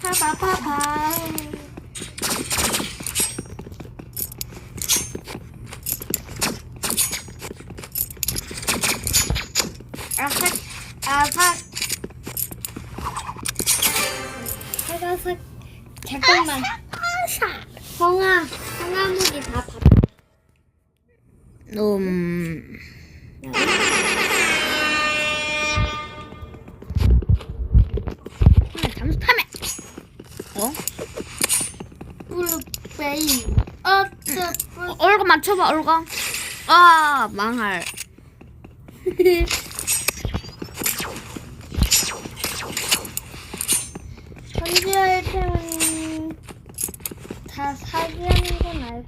파파파파. 아삭 아삭 사가삭 잠깐만 성아 성아무기 다 밥. 놈. 잠수 타면. 어? 블루베이 어, 얼굴 맞춰봐, 얼굴. 아, 망할. 현지 아이템은 다 사기하는 건 알고 있지.